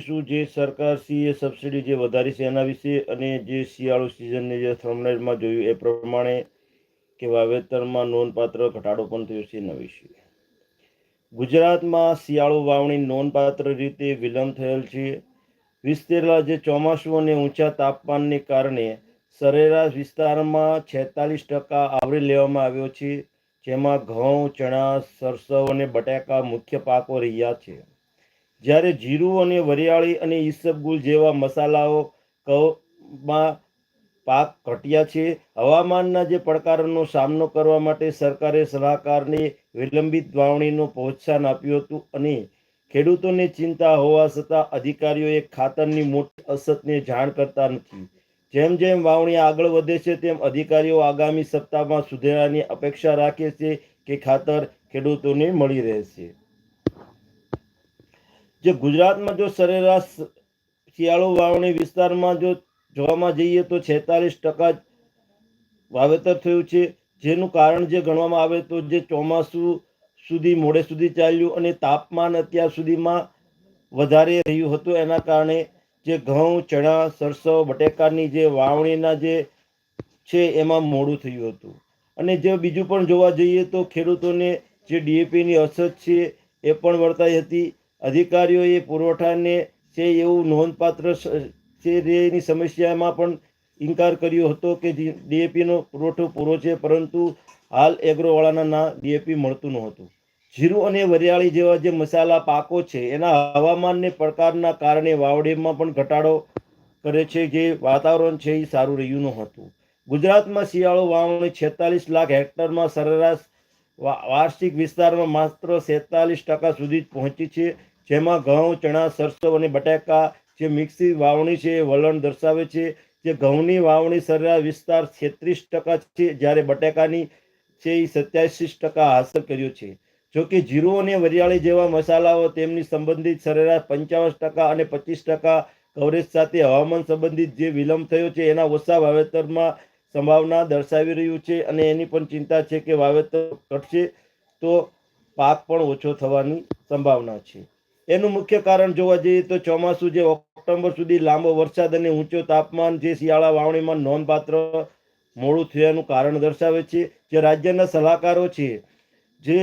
શું જે સરકારશ્રીએ સબસિડી જે વધારી છે એના વિશે અને જે શિયાળુ સિઝનને જે થર્મલાઇટમાં જોયું, એ પ્રમાણે કે વાવેતરમાં નોંધપાત્ર ઘટાડો પણ થયો છે એના વિશે. ગુજરાતમાં શિયાળુ વાવણી નોંધપાત્ર રીતે વિલંબ થયેલ છે. વિસ્તરેલા જે ચોમાસું અને ઊંચા તાપમાનને કારણે સરેરાશ વિસ્તારમાં છેતાલીસ ટકા આવરી લેવામાં આવ્યો છે, જેમાં ઘઉં, ચણા, સરસવ અને બટાકા મુખ્ય પાકો રહ્યા છે. જ્યારે જીરું અને વરિયાળી અને ઈસબગુલ જેવા મસાલાઓ કવમાં પાક ઘટ્યા છે, હવામાનના જે પડકારોનો સામનો કરવા માટે સરકારે સલાહકારને વિલંબિત વાવણીનું પ્રોત્સાહન આપ્યું હતું અને ખેડૂતોને ચિંતા હોવા છતાં અધિકારીઓએ ખાતરની મોટી અસરને જાણ કરતા નથી. જેમ જેમ વાવણી આગળ વધે છે, તેમ અધિકારીઓ આગામી સપ્તાહમાં સુધારાની અપેક્ષા રાખે છે કે ખાતર ખેડૂતોને મળી રહેશે. જે ગુજરાતમાં જો સરેરાશ શિયાળો વાવણી વિસ્તારમાં જો જોવામાં જઈએ તો છેતાલીસ ટકા વાવેતર થયું છે. જેનું કારણ જે ગણવામાં આવે તો જે ચોમાસું સુધી, મોડે સુધી ચાલ્યું અને તાપમાન અત્યાર સુધીમાં વધારે રહ્યું હતું. એના કારણે જે ઘઉં, ચણા, સરસવ, બટેકાની જે વાવણીના જે છે એમાં મોડું થયું હતું. અને જે બીજું પણ જોવા જઈએ તો ખેડૂતોને જે ડીએપીની અછત છે એ પણ વર્તાઈ હતી. અધિકારીઓએ પુરવઠાને છે એવું નોંધપાત્ર છે એની સમસ્યામાં પણ ઇનકાર કર્યો હતો કે ડીએપીનો પુરવઠો પૂરો છે, પરંતુ હાલ એગ્રોવાળાના ના ડીએપી મળતું નહોતું. જીરું અને વરિયાળી જેવા જે મસાલા પાકો છે, એના હવામાનને પડકારના કારણે વાવડીમાં પણ ઘટાડો કરે છે, જે વાતાવરણ છે એ સારું રહ્યું નહોતું. ગુજરાતમાં શિયાળો વાવણી છેતાલીસ લાખ હેક્ટરમાં સરેરાશ વાર્ષિક વિસ્તારમાં માત્ર સેતાલીસ ટકા સુધી પહોંચી છે, જેમાં ઘઉં, ચણા, સરસો અને બટાકા જે મિક્સી વાવણી છે વલણ દર્શાવે છે જે ઘઉંની વાવણી સરેરાશ વિસ્તાર છેત્રીસ ટકા છે, જ્યારે બટાકાની છે એ સત્યાસી ટકા હાંસલ કર્યો છે. જો કે જીરું અને વરિયાળી જેવા મસાલાઓ તેમની સંબંધિત સરેરાશ પંચાવન ટકા અને પચીસ ટકા કવરેજ સાથે હવામાન સંબંધિત જે વિલંબ થયો છે, એના ઓછા વાવેતરમાં સંભાવના દર્શાવી રહ્યું છે અને એની પણ ચિંતા છે કે વાવેતર ઘટશે તો પાક પણ ઓછો થવાની સંભાવના છે. એનું મુખ્ય કારણ જોવા જઈએ તો ચોમાસું જે ઓક્ટોબર સુધી લાંબો વરસાદ અને ઊંચો તાપમાન જે શિયાળા વાવણીમાં નોંધપાત્ર મોડું થયાનું કારણ દર્શાવે છે. જે રાજ્યના સલાહકારો છે, જે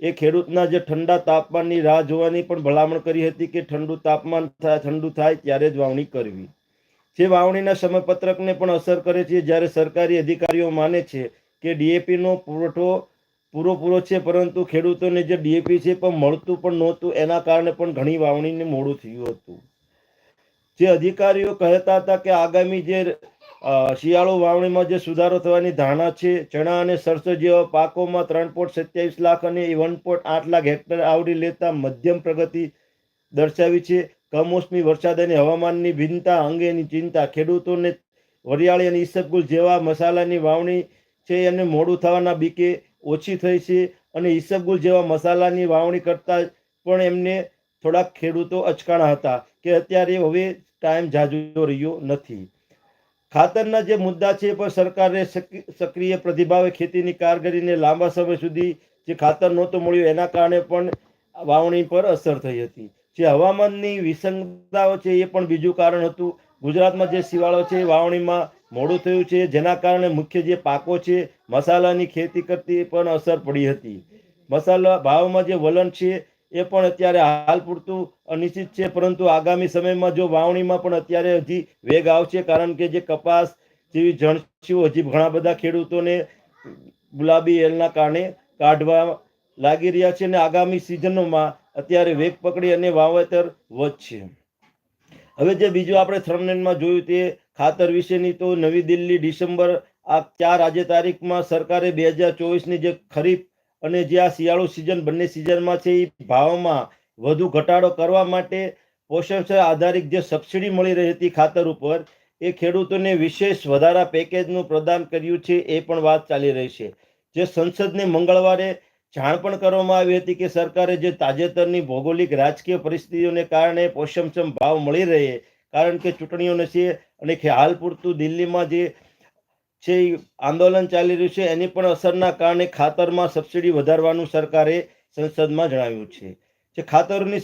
એ ખેડૂતના જે ઠંડા તાપમાનની રાહ જોવાની પણ ભલામણ કરી હતી કે ઠંડુ તાપમાન ઠંડુ થાય ત્યારે જ વાવણી કરવી. જે વાવણીના સમયપત્રકને પણ અસર કરે છે, જ્યારે સરકારી અધિકારીઓ માને છે કે ડીએપીનો પુરવઠો પૂરો છે, પરંતુ ખેડૂતોને જે ડીએપી છે પણ મળતું પણ નહોતું, એના કારણે પણ ઘણી વાવણીને મોડું થયું હતું. જે અધિકારીઓ કહેતા હતા કે આગામી જે શિયાળો વાવણીમાં જે સુધારો થવાની ધારણા છે, ચણા અને સરસો જેવા પાકોમાં ત્રણ પોઈન્ટ સત્યાવીસ લાખ અને વન પોઈન્ટ આઠ લાખ હેક્ટર આવરી લેતા મધ્યમ પ્રગતિ દર્શાવી છે. કમોસમી વરસાદ અને હવામાનની ભિન્નતા અંગેની ચિંતા. ખેડૂતોને વરિયાળી અને ઈસબગુલ જેવા મસાલાની વાવણી છે અને મોડું થવાના બીકે ઓછી થઈ છે અને ઈસબગુલ જેવા મસાલાની વાવણી કરતા પણ એમને થોડાક ખેડૂતો અચકાણા હતા કે અત્યારે હવે ટાઈમ જાજો રહ્યો નથી. ખાતરના જે મુદ્દા છે પણ સરકારે સક્રિય પ્રતિભાવે ખેતીની કારગરીને લાંબા સમય સુધી જે ખાતર નહોતું મળ્યું એના કારણે પણ વાવણી પર અસર થઈ હતી. જે હવામાનની વિસંગતાઓ છે એ પણ બીજું કારણ હતું. ગુજરાતમાં જે શિવાળો છે વાવણીમાં મોડું થયું છે, જેના કારણે મુખ્ય જે પાકો છે, મસાલાની ખેતી કરતી પણ અસર પડી હતી. મસાલા ભાવમાં જે વલણ છે એ પણ અત્યારે હાલ પૂરતું અનિશ્ચિત છે, પરંતુ આગામી સમયમાં જો વાવણીમાં પણ અત્યારે હજી વેગ આવશે, કારણ કે જે કપાસ જેવી જણસીઓ હજી ઘણા બધા ખેડૂતોને ગુલાબી એલના કારણે કાઢવા લાગી રહ્યા છે અને આગામી સિઝનોમાં અત્યારે વેગ પકડી અને વાવેતર વધશે. હવે જે બીજું આપણે થર્મલેન્ડમાં જોયું તે ખાતર વિશેની તો નવી દિલ્હી ડિસેમ્બર આ ચાર આજે તારીખમાં સરકારે બે હજાર ચોવીસની જે ખરીફ અને જે આ શિયાળુ સિઝન બંને સિઝનમાં છે એ ભાવમાં વધુ ઘટાડો કરવા માટે પોષણ આધારિત જે સબસિડી મળી રહી હતી ખાતર ઉપર, એ ખેડૂતોને વિશેષ વધારા પેકેજનું પ્રદાન કર્યું છે એ પણ વાત ચાલી રહી છે. જે સંસદને મંગળવારે જાણ પણ કરવામાં આવી હતી કે સરકારે જે તાજેતરની ભૌગોલિક રાજકીય પરિસ્થિતિઓને કારણે પોષમસમ ભાવ મળી રહે, કારણ કે ચૂંટણીઓને છે અને હાલ પૂરતું દિલ્હીમાં જે છે આંદોલન ચાલી રહ્યું છે, એની પણ અસરના કારણે ખાતરમાં સબસિડી વધારવાનું સરકારે સંસદમાં જણાવ્યું છે. જે ખાતરની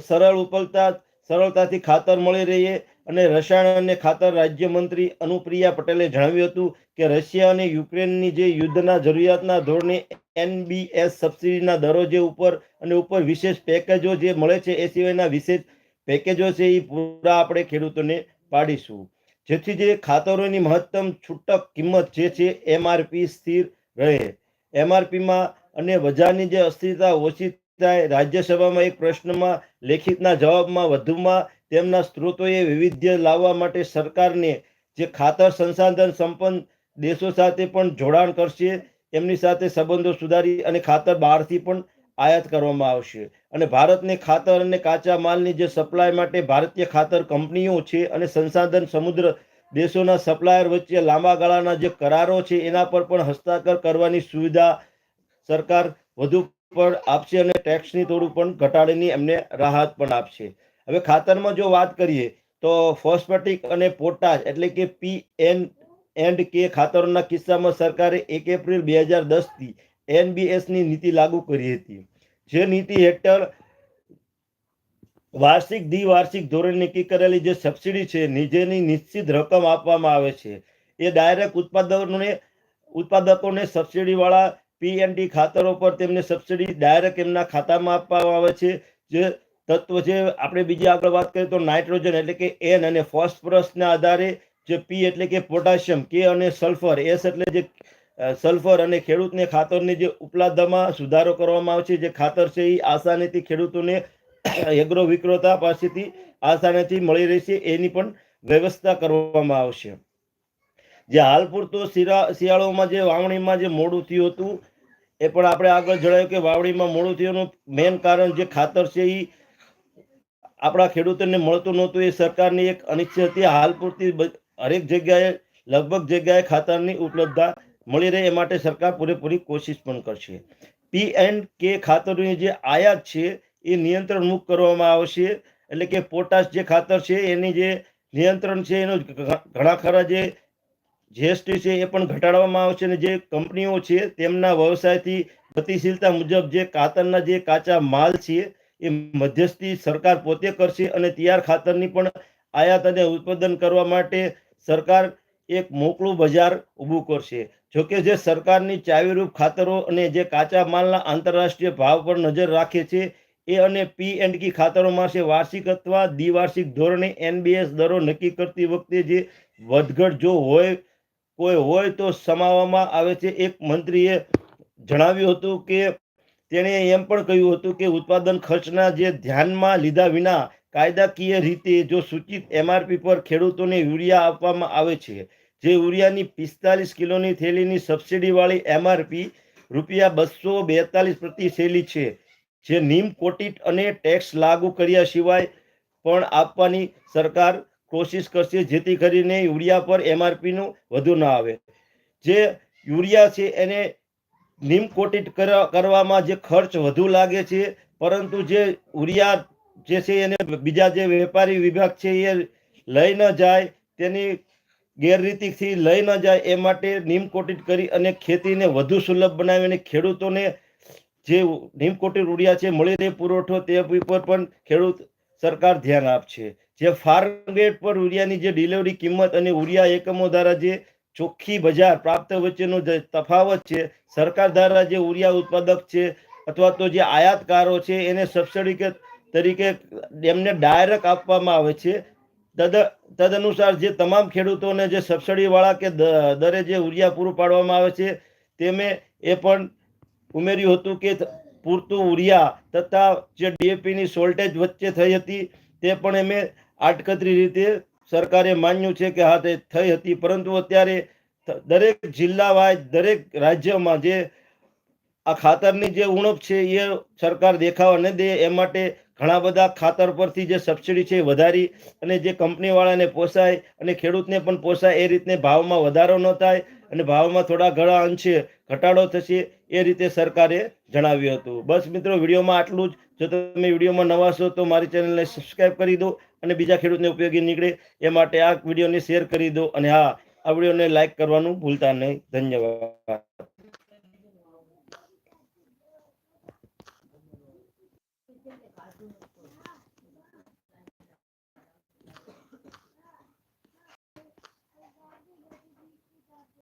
સરળ ઉપલતા, સરળતાથી ખાતર મળી રહે અને રસાયણ અને ખાતર રાજ્યમંત્રી અનુપ્રિયા પટેલે જણાવ્યું હતું કે રશિયા અને યુક્રેનની જે યુદ્ધના જરૂરિયાતના ધોરણે એનબીએસ સબસિડીના દરો જે ઉપર અને ઉપર વિશેષ પેકેજો જે મળે છે એ સિવાયના વિશેષ પેકેજો છે એ પૂરા આપણે ખેડૂતોને પાડીશું. જેથી જે ખાતરોની મહત્તમ છૂટક કિંમત જે છે એમઆરપી સ્થિર રહે. એમઆરપીમાં અને બજારની જે અસ્થિરતા ઓછી થાય રાજ્યસભામાં એક પ્રશ્નમાં લેખિતના જવાબમાં વધુમાં તેમના સ્ત્રોતોએ વૈવિધ્ય લાવવા માટે સરકારને જે ખાતર સંસાધન સંપન્ન દેશો સાથે પણ જોડાણ કરશે, એમની સાથે સંબંધો સુધારી અને ખાતર બહારથી પણ આયાત કરવામાં આવશે. અને ભારતને ખાતર અને કાચા માલની જે સપ્લાય માટે ભારતીય ખાતર કંપનીઓ છે અને સંસાધન સમુદ્ર દેશોના સપ્લાયર વચ્ચે લાંબા ગાળાના જે કરારો છે, એના પર પણ હસ્તાક્ષર કરવાની સુવિધા સરકાર વધુ પણ આપશે અને ટેક્સની થોડું પણ ઘટાડીની એમને રાહત પણ આપશે. હવે ખાતરમાં જો વાત કરીએ, તો ફોસ્ફેટિક અને પોટાશ એટલે કે પી એન એન્ડ કે ખાતરોના કિસ્સામાં સરકારે એક એપ્રિલ બે હજાર દસથી એનબીએસની નીતિ લાગુ કરી હતી. જે નીતિ હેઠળ વાર્ષિક દ્વિવાર્ષિક ધોરણે નક્કી કરેલી જે સબસિડી છે નીચેની નિશ્ચિત રકમ આપવામાં આવે છે, એ ડાયરેક્ટ ઉત્પાદકોને ઉત્પાદકોને સબસિડીવાળા પીએનટી ખાતરો પર તેમને સબસિડી ડાયરેક્ટ એમના ખાતામાં આપવામાં આવે છે, જે તત્વ છે. આપણે બીજી આગળ વાત કરીએ તો નાઇટ્રોજન એટલે કે એન અને ફોસ્ફરસના આધારે જે પી એટલે કે પોટાશિયમ કે અને સલ્ફર એસ એટલે જે સલ્ફર અને ખેડૂતને ખાતરની જે ઉપલબ્ધમાં સુધારો કરવામાં આવે છે જે ખાતર છે એ આસાનીથી ખેડૂતોને એગ્રો વિક્રેતા પાસેથી આસાનીથી મળી રહેશે. એની પણ વ્યવસ્થા કરવામાં આવશે. જે હાલ પૂરતો શિયાળોમાં જે વાવણીમાં જે મોડું થયું હતું, એ પણ આપણે આગળ જણાવ્યું કે વાવણીમાં મોડું થયું મેઇન કારણ જે ખાતર છે એ આપણા ખેડૂતોને મળતું નહોતું, એ સરકારની એક અનિશ્ચિત હતી. હાલ પૂરતી હરેક જગ્યાએ, લગભગ જગ્યાએ ખાતરની ઉપલબ્ધતા મળી રહે, એ માટે સરકાર પૂરેપૂરી કોશિશ પણ કરશે. પી એન્ડ કે ખાતરોની જે આયાત છે, એ નિયંત્રણ મુક્ત કરવામાં આવશે. એટલે કે પોટાશ જે ખાતર છે, એની જે નિયંત્રણ છે, એનો ઘણા ખરા જે જીએસટી છે, એ પણ ઘટાડવામાં આવશે. અને જે કંપનીઓ છે, તેમના વ્યવસાયથી ગતિશીલતા મુજબ જે ખાતરના જે કાચા માલ છે એ મધ્યસ્થી સરકાર પોતે કરશે અને તૈયાર ખાતરની પણ આયાત અને ઉત્પાદન કરવા માટે સરકાર એક મોકળું બજાર ઊભું કરશે. જોકે જે સરકારની ચાવીરૂપ ખાતરો અને જે કાચા માલના આંતરરાષ્ટ્રીય ભાવ પર નજર રાખે છે, એ અને પી એન્ડ કી ખાતરોમાં છે વાર્ષિક અથવા દ્વિવાર્ષિક ધોરણે એનબીએસ દરો નક્કી કરતી વખતે જે વધઘટ જો હોય, કોઈ હોય તો સમાવવામાં આવે છે. એક મંત્રીએ જણાવ્યું હતું કે તેણે એમ પણ કહ્યું હતું કે ઉત્પાદન ખર્ચના જે ધ્યાનમાં લીધા વિના કાયદાકીય રીતે જો સૂચિત એમઆરપી પર ખેડૂતોને યુરિયા આપવામાં આવે છે, જે યુરિયાની પિસ્તાલીસ કિલોની થેલીની સબસિડીવાળી એમઆરપી રૂપિયા બસો બેતાલીસ પ્રતિ થેલી છે, જે નિમ, કોટિટ અને ટેક્સ લાગુ કર્યા સિવાય પણ આપવાની સરકાર કોશિશ કરશે જેથી કરીને યુરિયા પર એમઆરપીનું વધુ ન આવે. જે યુરિયા છે એને નીમ કોટિટ કરવામાં જે ખર્ચ વધુ લાગે છે, પરંતુ જે ઉરિયા જે છે એને બીજા જે વેપારી વિભાગ છે એ લઈ ન જાય, તેની ગેરરીતિથી લઈ ન જાય, એ માટે નીમ કોટિટ કરી અને ખેતીને વધુ સુલભ બનાવીને ખેડૂતોને જે નીમ કોટિટ યુરિયા છે મળી રહે પુરવઠો તે ઉપર પણ ખેડૂત સરકાર ધ્યાન આપશે. જે ફાર્મ ગેટ પર ઉરિયાની જે ડિલિવરી કિંમત અને ઉરિયા એકમો દ્વારા જે ચોખ્ખી બજાર પ્રાપ્ત વચ્ચેનો જે તફાવત છે, સરકાર દ્વારા જે ઉરિયા ઉત્પાદક છે અથવા તો જે આયાતકારો છે, એને સબસિડી કે તરીકે એમને ડાયરેક્ટ આપવામાં આવે છે. તદ, તદનુસાર જે તમામ ખેડૂતોને જે સબસિડીવાળા કે દરે જે ઉરિયા પૂરું પાડવામાં આવે છે તેમે એ પણ ઉમેર્યું હતું કે પૂરતું ઉરિયા તથા જે ડીએપીની શોર્ટેજ વચ્ચે થઈ હતી, તે પણ એમે આટકતરી રીતે સરકારે માન્યું છે કે હા, તે થઈ હતી. પરંતુ અત્યારે દરેક જિલ્લા વાઇઝ દરેક રાજ્યમાં જે આ ખાતરની જે ઉણપ છે, એ સરકાર દેખાવા ન દે. એ માટે ઘણા બધા ખાતર પરથી જે સબસિડી છે વધારી અને જે કંપનીવાળાને પોસાય અને ખેડૂતને પણ પોસાય, એ રીતને ભાવમાં વધારો ન થાય. અને ભાવમાં થોડા ઘણા અંશે ઘટાડો થશે એ રીતે સરકારે જણાવ્યું હતું. બસ મિત્રો, વિડીયોમાં આટલું જ. જો તમે વિડીયોમાં નવા છો, તો મારી ચેનલને સબસ્ક્રાઈબ કરી દો અને બીજા ખેડૂતને ઉપયોગી નીકળે એ માટે આ વિડીયોને શેર કરી દો. અને હા, આ વિડીયોને લાઇક કરવાનું ભૂલતા નહીં. ધન્યવાદ.